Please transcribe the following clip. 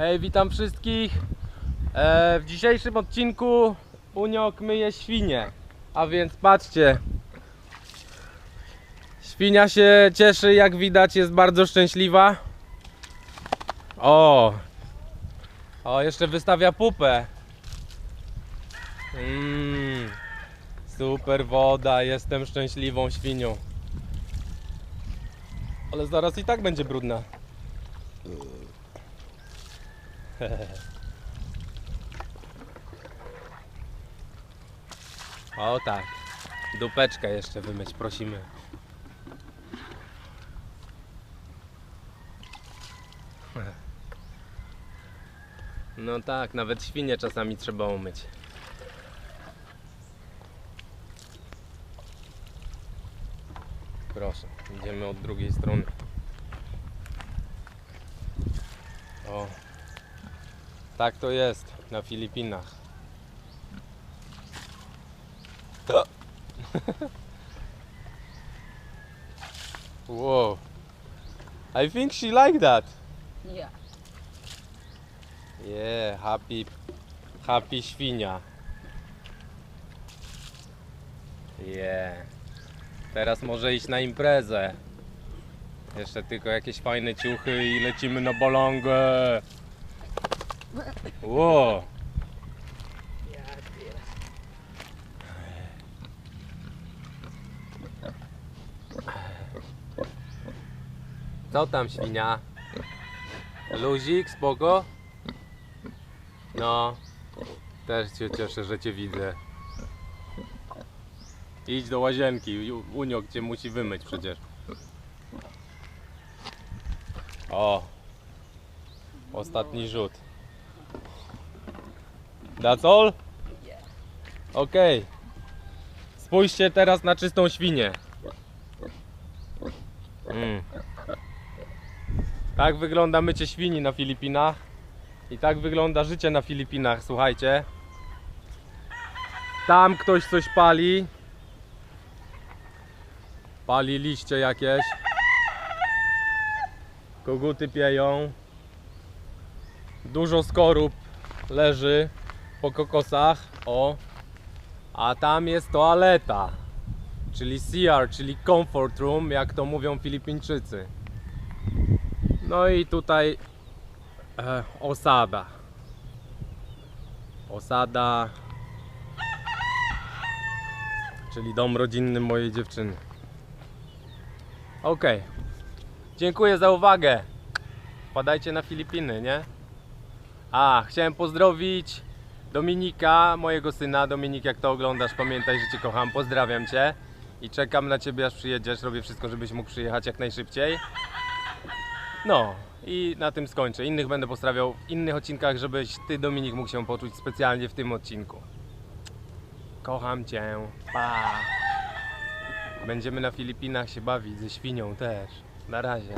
Hej, witam wszystkich. E, w dzisiejszym odcinku Uniok myje świnie. A więc patrzcie. Świnia się cieszy, jak widać, jest bardzo szczęśliwa. O! O, jeszcze wystawia pupę. Mmm. Super woda, jestem szczęśliwą świnią. Ale zaraz i tak będzie brudna. O tak. Dupeczkę jeszcze wymyć, prosimy. No tak, nawet świnie czasami trzeba umyć. Proszę, idziemy od drugiej strony. O, tak to jest na Filipinach. To. Whoa. I think she like that. Yeah. Yeah, happy, happy świnia. Yeah. Teraz może iść na imprezę. Jeszcze tylko jakieś fajne ciuchy i lecimy na bolongę. Wow. Co tam świnia? Luzik, spoko? No, też się cieszę, że cię widzę. Idź do łazienki, Uniok cię musi wymyć przecież. O, ostatni rzut. That's all? Okej. Spójrzcie teraz na czystą świnię. Mm. Tak wygląda mycie świni na Filipinach. I tak wygląda życie na Filipinach, słuchajcie. Tam ktoś coś pali. Pali liście jakieś. Koguty pieją. Dużo skorup leży po kokosach. O. A tam jest toaleta. Czyli CR, czyli comfort room, jak to mówią Filipińczycy. No i tutaj e, osada. Osada. Czyli dom rodzinny mojej dziewczyny. Ok. Dziękuję za uwagę. Wpadajcie na Filipiny, nie? A, chciałem pozdrowić Dominika, mojego syna. Dominik, jak to oglądasz, pamiętaj, że Cię kocham. Pozdrawiam Cię. I czekam na Ciebie, aż przyjedziesz. Robię wszystko, żebyś mógł przyjechać jak najszybciej. No i na tym skończę. Innych będę postawiał w innych odcinkach, żebyś ty Dominik mógł się poczuć specjalnie w tym odcinku. Kocham cię. Pa. Będziemy na Filipinach się bawić ze świnią też. Na razie.